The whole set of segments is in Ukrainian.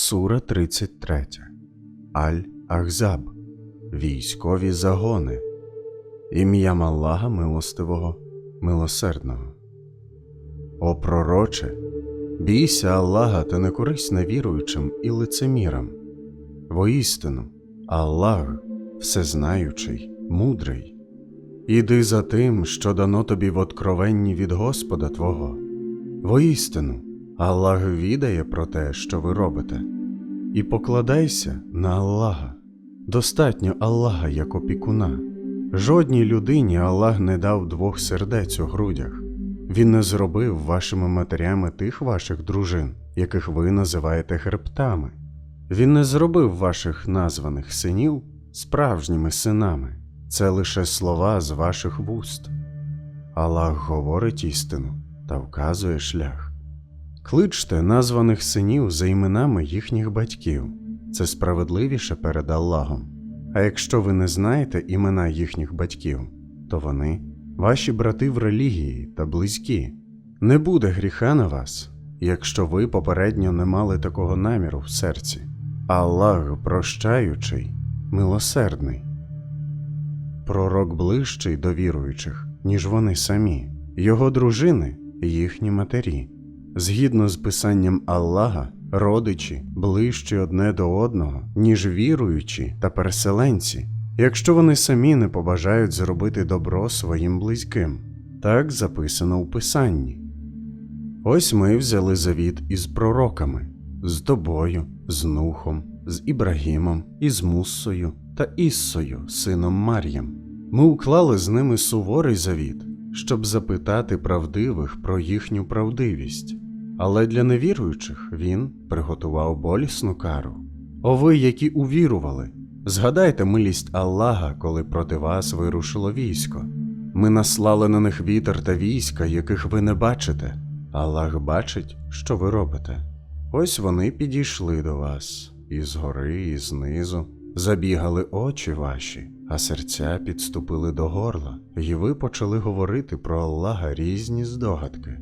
Сура 33. Аль Ахзаб. Військові загони. Ім'ям Аллаха Милостивого, Милосердного. О пророче, бійся Аллаха та не корись невіруючим і лицемірам. Воістину, Аллах всезнаючий, мудрий. Іди за тим, що дано тобі в откровенні від Господа Твого. Воістину, Аллах відає про те, що ви робите, і покладайся на Аллаха. Достатньо Аллаха як опікуна. Жодній людині Аллах не дав двох сердець у грудях. Він не зробив вашими матерями тих ваших дружин, яких ви називаєте хребтами. Він не зробив ваших названих синів справжніми синами. Це лише слова з ваших вуст. Аллах говорить істину та вказує шлях. Кличте названих синів за іменами їхніх батьків. Це справедливіше перед Аллахом. А якщо ви не знаєте імена їхніх батьків, то вони ваші брати в релігії та близькі. Не буде гріха на вас, якщо ви попередньо не мали такого наміру в серці. Аллах прощаючий, милосердний. Пророк ближчий до віруючих, ніж вони самі, його дружини, їхні матері. Згідно з писанням Аллаха, родичі ближчі одне до одного, ніж віруючі та переселенці, якщо вони самі не побажають зробити добро своїм близьким. Так записано у Писанні. Ось ми взяли завіт із пророками, з тобою, з Нухом, з Ібрагімом, із Муссою та Іссою, сином Мар'ям. Ми уклали з ними суворий завіт, щоб запитати правдивих про їхню правдивість. Але для невіруючих він приготував болісну кару. О ви, які увірували, згадайте милість Аллаха, коли проти вас вирушило військо. Ми наслали на них вітер та війська, яких ви не бачите. Аллах бачить, що ви робите. Ось вони підійшли до вас і згори, і знизу. Забігали очі ваші, а серця підступили до горла, і ви почали говорити про Аллаха різні здогадки.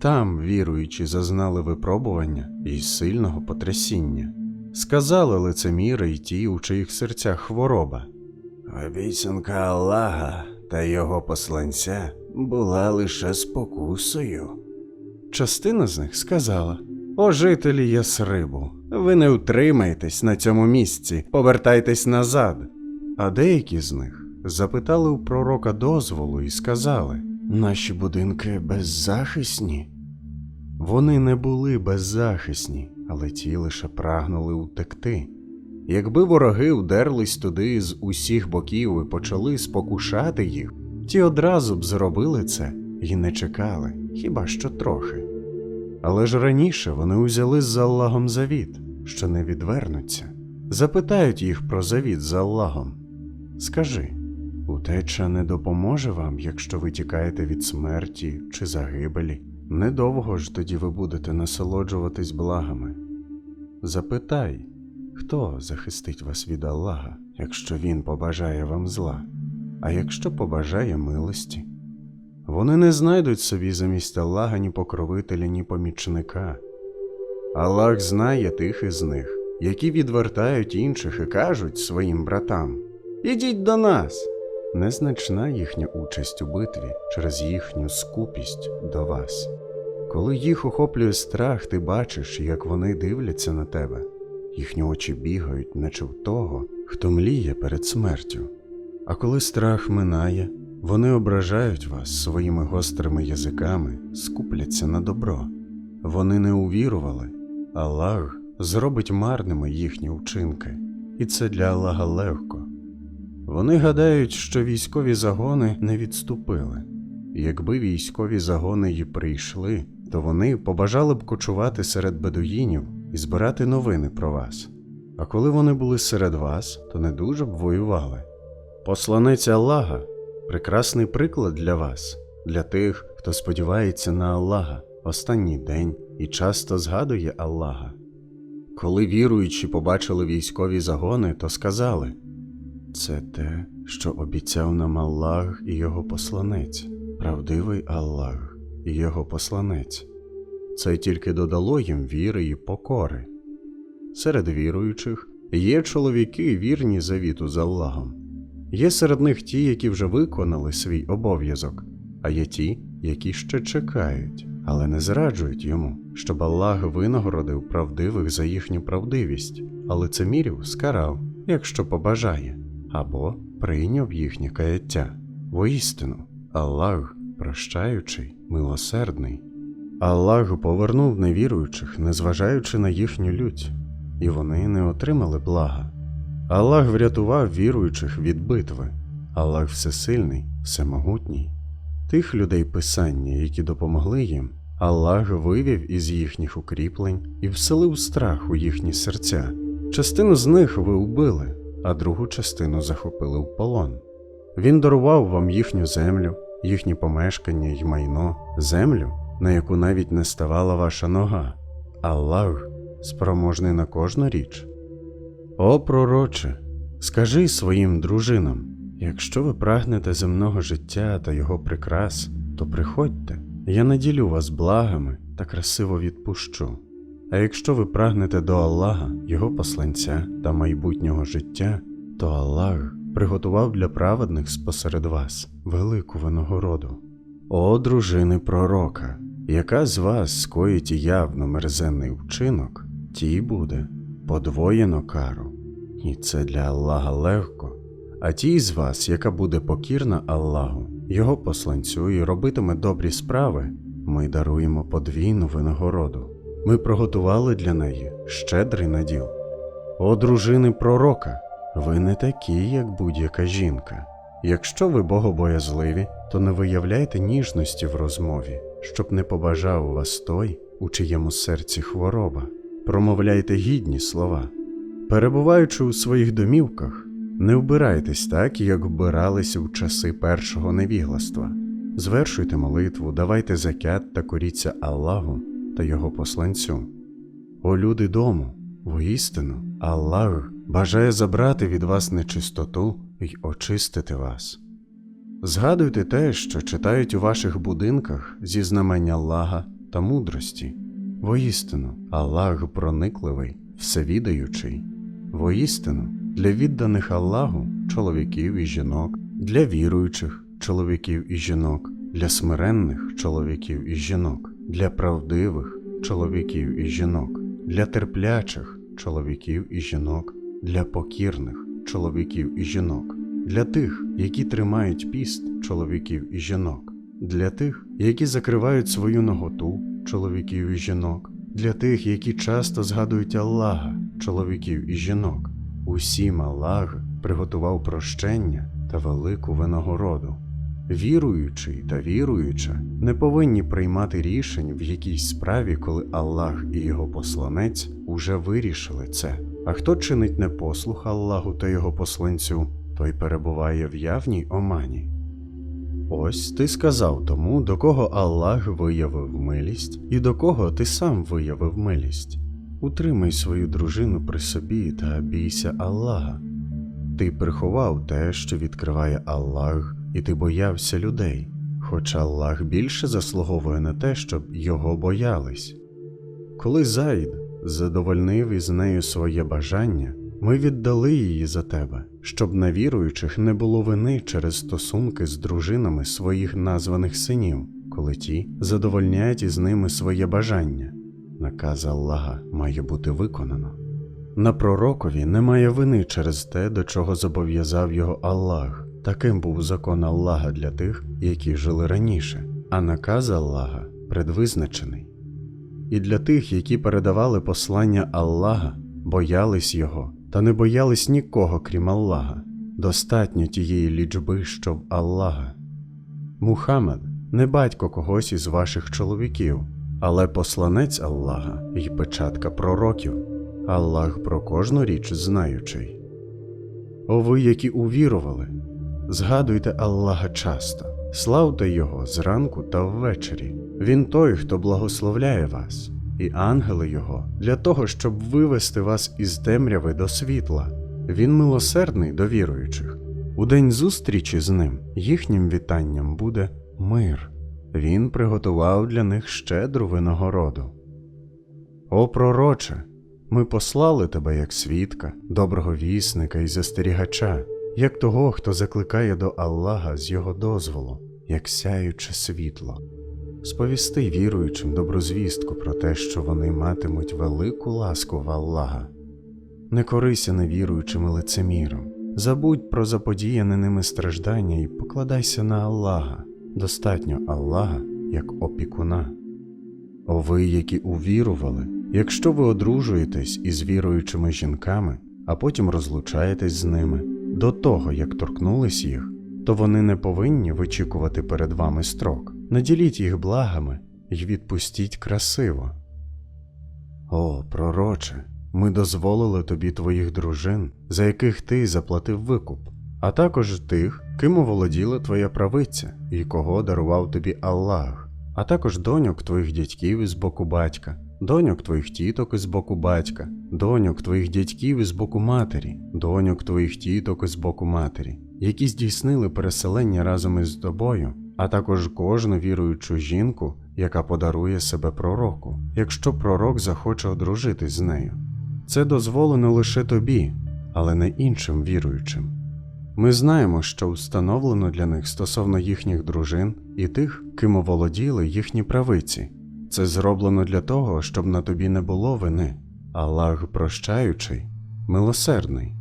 Там, віруючі, зазнали випробування і сильного потрясіння. Сказали лицеміри й ті, у чиїх серцях хвороба. Обіцянка Аллаха та його посланця була лише спокусою. Частина з них сказала: О, жителі Ясрибу, ви не утримайтесь на цьому місці, повертайтесь назад. А деякі з них запитали у пророка дозволу і сказали: Наші будинки беззахисні. Вони не були беззахисні, але ті лише прагнули утекти. Якби вороги вдерлись туди з усіх боків і почали спокушати їх, ті одразу б зробили це і не чекали, хіба що трохи. Але ж раніше вони узяли з Аллахом завіт, що не відвернуться, запитають їх про завіт з Аллахом. Скажи, утеча не допоможе вам, якщо ви тікаєте від смерті чи загибелі. Недовго ж тоді ви будете насолоджуватись благами. Запитай, хто захистить вас від Аллаха, якщо Він побажає вам зла, а якщо побажає милості. Вони не знайдуть собі замість Аллаха ні покровителя, ні помічника. Аллах знає тих із них, які відвертають інших і кажуть своїм братам Ідіть до нас. Незначна їхня участь у битві через їхню скупість до вас. Коли їх охоплює страх, ти бачиш, як вони дивляться на тебе, їхні очі бігають, наче в того, хто мліє перед смертю. А коли страх минає, вони ображають вас своїми гострими язиками, скупляться на добро. Вони не увірували, Аллах зробить марними їхні вчинки, і це для Аллаха легко. Вони гадають, що військові загони не відступили. Якби військові загони й прийшли, то вони побажали б кочувати серед бедуїнів і збирати новини про вас. А коли вони були серед вас, то не дуже б воювали. Посланець Аллаха прекрасний приклад для вас, для тих, хто сподівається на Аллаха останній день і часто згадує Аллаха. Коли віруючі побачили військові загони, то сказали це те, що обіцяв нам Аллах і його посланець, правдивий Аллах і його посланець. Це тільки додало їм віри і покори. серед віруючих є чоловіки, вірні завіту з Аллахом. Є серед них ті, які вже виконали свій обов'язок, а є ті, які ще чекають, але не зраджують йому, щоб Аллах винагородив правдивих за їхню правдивість, а лицемірів скарав, якщо побажає, або прийняв їхнє каяття. Воістину, Аллах прощаючий, милосердний. Аллах повернув невіруючих, незважаючи на їхню лють, і вони не отримали блага. Аллах врятував віруючих від битви. Аллах всесильний, всемогутній. Тих людей писання, які допомогли їм, Аллах вивів із їхніх укріплень і вселив страх у їхні серця. Частину з них ви вбили, а другу частину захопили в полон. Він дарував вам їхню землю, їхні помешкання й майно, землю, на яку навіть не ставала ваша нога. Аллах спроможний на кожну річ. О пророче, скажи своїм дружинам, якщо ви прагнете земного життя та його прикрас, то приходьте, я наділю вас благами та красиво відпущу. А якщо ви прагнете до Аллаха, Його посланця та майбутнього життя, то Аллах приготував для праведних спосеред вас велику винагороду. О, дружини пророка, яка з вас скоїть явно мерзенний вчинок, тій буде подвоєно кару, і це для Аллаха легко. А тій з вас, яка буде покірна Аллаху, Його посланцю і робитиме добрі справи, ми даруємо подвійну винагороду. Ми приготували для неї щедрий наділ. О, дружини пророка, ви не такі, як будь-яка жінка. Якщо ви богобоязливі, то не виявляйте ніжності в розмові, щоб не побажав вас той, у чиєму серці хвороба. Промовляйте гідні слова. Перебуваючи у своїх домівках, не вбирайтесь так, як вбирались у часи першого невігластва. Звершуйте молитву, давайте закят та коріться Аллаху та Його посланцю. О люди дому, воістину, Аллах бажає забрати від вас нечистоту й очистити вас. Згадуйте те, що читають у ваших будинках зі знамення Аллаха та мудрості. Воістину, Аллах проникливий, всевідаючий. Воістину, для відданих Аллаху чоловіків і жінок, для віруючих чоловіків і жінок, для смиренних чоловіків і жінок, для правдивих чоловіків і жінок, для терплячих чоловіків і жінок, для покірних чоловіків і жінок, для тих, які тримають піст чоловіків і жінок, для тих, які закривають свою ноготу чоловіків і жінок, для тих, які часто згадують Аллаха, чоловіків і жінок. Усім Аллах приготував прощення та велику винагороду. Віруючий та віруюча не повинні приймати рішень в якійсь справі, коли Аллах і його посланець уже вирішили це. А хто чинить непослух Аллаху та його посланцю, той перебуває в явній омані. Ось ти сказав тому, до кого Аллах виявив милість, і до кого ти сам виявив милість. Утримай свою дружину при собі та бійся Аллаха. Ти приховав те, що відкриває Аллах, і ти боявся людей, хоч Аллах більше заслуговує на те, щоб його боялись. Коли Заїд задовольнив із нею своє бажання, ми віддали її за тебе, щоб на віруючих не було вини через стосунки з дружинами своїх названих синів, коли ті задовольняють із ними своє бажання. Наказ Аллаха має бути виконано. На пророкові немає вини через те, до чого зобов'язав його Аллах. Таким був закон Аллаха для тих, які жили раніше, а наказ Аллаха предвизначений. І для тих, які передавали послання Аллаха, боялись його та не боялись нікого, крім Аллаха, достатньо тієї лічби, що в Аллаха. Мухаммед не батько когось із ваших чоловіків, але посланець Аллаха і печатка пророків. Аллах про кожну річ знаючий. О ви, які увірували, згадуйте Аллаха часто, славте Його зранку та ввечері. Він той, хто благословляє вас, і ангели Його для того, щоб вивести вас із темряви до світла. Він милосердний до віруючих. У день зустрічі з ним їхнім вітанням буде мир. Він приготував для них щедру винагороду. О пророче, Ми послали тебе як свідка, доброго вісника і застерігача, як того, хто закликає до Аллаха з його дозволу, як сяюче світло. Сповісти віруючим доброзвістку про те, що вони матимуть велику ласку в Аллаха. Не корися невіруючим лицеміром, забудь про заподіяне ними страждання і покладайся на Аллаха, достатньо Аллаха як опікуна. О ви, які увірували, якщо ви одружуєтесь із віруючими жінками, а потім розлучаєтесь з ними до того, як торкнулись їх, то вони не повинні вичікувати перед вами строк. Наділіть їх благами й відпустіть красиво. О, пророче, ми дозволили тобі твоїх дружин, за яких ти заплатив викуп, а також тих, ким оволоділа твоя правиця і кого дарував тобі Аллах, а також доньок твоїх дядьків із боку батька, доньок твоїх тіток із боку батька, доньок твоїх дядьків із боку матері, доньок твоїх тіток із боку матері, які здійснили переселення разом із тобою, а також кожну віруючу жінку, яка подарує себе пророку, якщо пророк захоче одружитись з нею. Це дозволено лише тобі, але не іншим віруючим. Ми знаємо, що встановлено для них стосовно їхніх дружин і тих, ким оволоділи їхні правиці. Це зроблено для того, щоб на тобі не було вини. Аллах прощаючий, милосердний.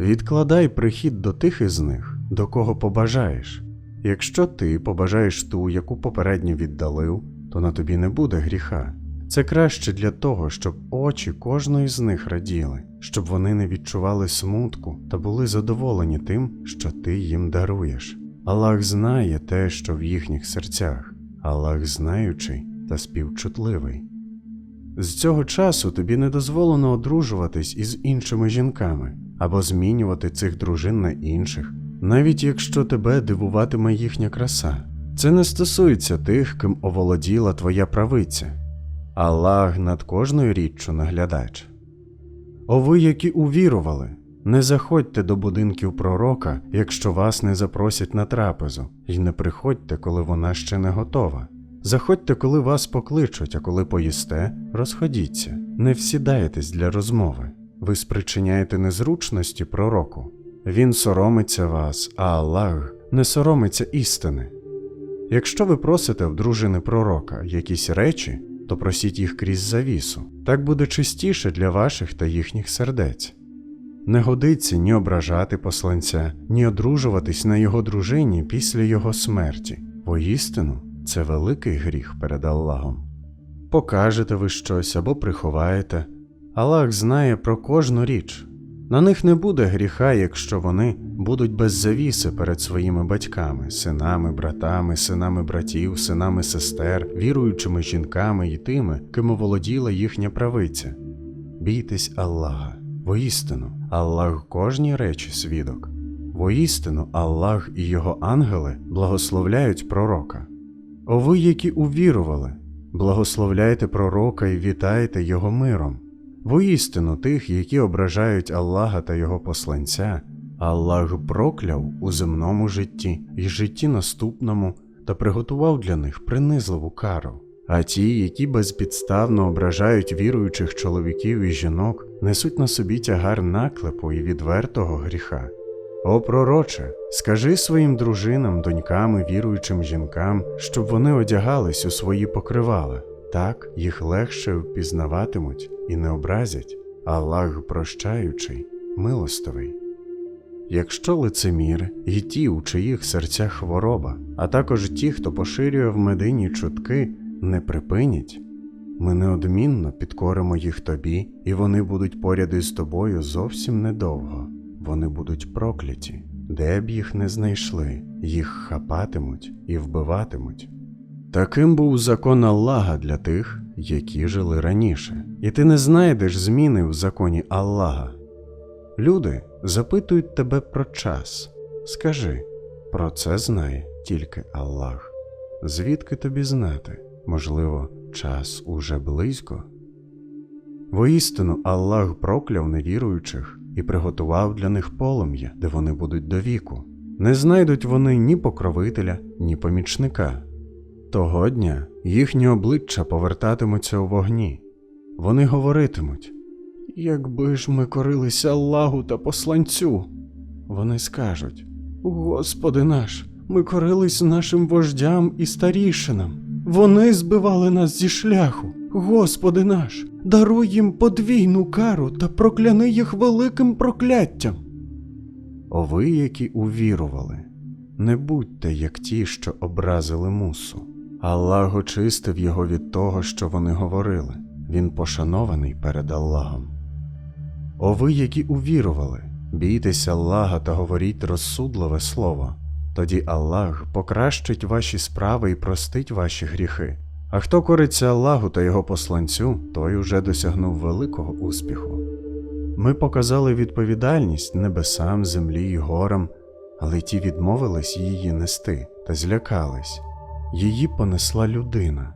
Відкладай прихід до тих із них, до кого побажаєш. Якщо ти побажаєш ту, яку попередньо віддалив, то на тобі не буде гріха. Це краще для того, щоб очі кожної з них раділи, щоб вони не відчували смутку та були задоволені тим, що ти їм даруєш. Аллах знає те, що в їхніх серцях, Аллах знаючий та співчутливий. З цього часу тобі не дозволено одружуватись із іншими жінками або змінювати цих дружин на інших, навіть якщо тебе дивуватиме їхня краса. Це не стосується тих, ким оволоділа твоя правиця. Аллах над кожною річчю наглядач. О ви, які увірували, не заходьте до будинків пророка, якщо вас не запросять на трапезу, і не приходьте, коли вона ще не готова. Заходьте, коли вас покличуть, а коли поїсте, розходіться, не всідаєтесь для розмови. Ви спричиняєте незручності пророку. Він соромиться вас, а Аллах не соромиться істини. Якщо ви просите в дружини пророка якісь речі, то просіть їх крізь завісу, так буде чистіше для ваших та їхніх сердець. Не годиться ні ображати посланця, ні одружуватись на його дружині після його смерті. Воістину, це великий гріх перед Аллахом. Покажете ви щось або приховаєте, Аллах знає про кожну річ. На них не буде гріха, якщо вони будуть без завіси перед своїми батьками, синами, братами, синами братів, синами сестер, віруючими жінками і тими, ким оволоділа їхня правиця. Бійтесь Аллаха, воістину, Аллах кожній речі свідок. Воістину Аллах і його ангели благословляють пророка. О ви, які увірували, благословляйте пророка і вітайте його миром. Воістину тих, які ображають Аллаха та Його посланця, Аллах прокляв у земному житті і житті наступному та приготував для них принизливу кару. А ті, які безпідставно ображають віруючих чоловіків і жінок, несуть на собі тягар наклепу і відвертого гріха. О пророче, скажи своїм дружинам, донькам і віруючим жінкам, щоб вони одягались у свої покривала. Так їх легше впізнаватимуть і не образять, Аллах прощаючий, милостивий. Якщо лицеміри і ті, у чиїх серцях хвороба, а також ті, хто поширює в медині чутки, не припинять, ми неодмінно підкоримо їх тобі, і вони будуть поряд із тобою зовсім недовго, вони будуть прокляті, де б їх не знайшли, їх хапатимуть і вбиватимуть. Таким був закон Аллаха для тих, які жили раніше, і ти не знайдеш зміни в законі Аллаха. Люди запитують тебе про час. Скажи, про це знає тільки Аллах. Звідки тобі знати? Можливо, час уже близько? Воістину Аллах прокляв невіруючих і приготував для них полум'я, де вони будуть до віку. Не знайдуть вони ні покровителя, ні помічника. Того дня їхні обличчя повертатимуться у вогні. Вони говоритимуть Якби ж ми корилися Аллаху та посланцю. Вони скажуть: Господи наш, ми корились нашим вождям і старішинам. Вони збивали нас зі шляху. Господи наш, даруй їм подвійну кару та прокляни їх великим прокляттям. О ви, які увірували, не будьте як ті, що образили мусу. Аллах очистив його від того, що вони говорили. Він пошанований перед Аллахом. О ви, які увірували, бійтеся Аллаха та говоріть розсудливе слово. Тоді Аллах покращить ваші справи і простить ваші гріхи. А хто кориться Аллаху та його посланцю, той уже досягнув великого успіху. Ми показали відповідальність небесам, землі й горам, але ті відмовились її нести та злякались. Її понесла людина.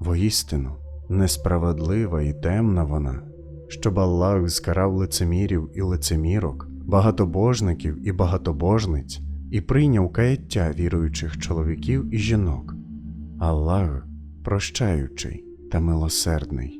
Воістину, несправедлива і темна вона, щоб Аллах скарав лицемірів і лицемірок, багатобожників і багатобожниць, і прийняв каяття віруючих чоловіків і жінок. Аллах прощаючий та милосердний.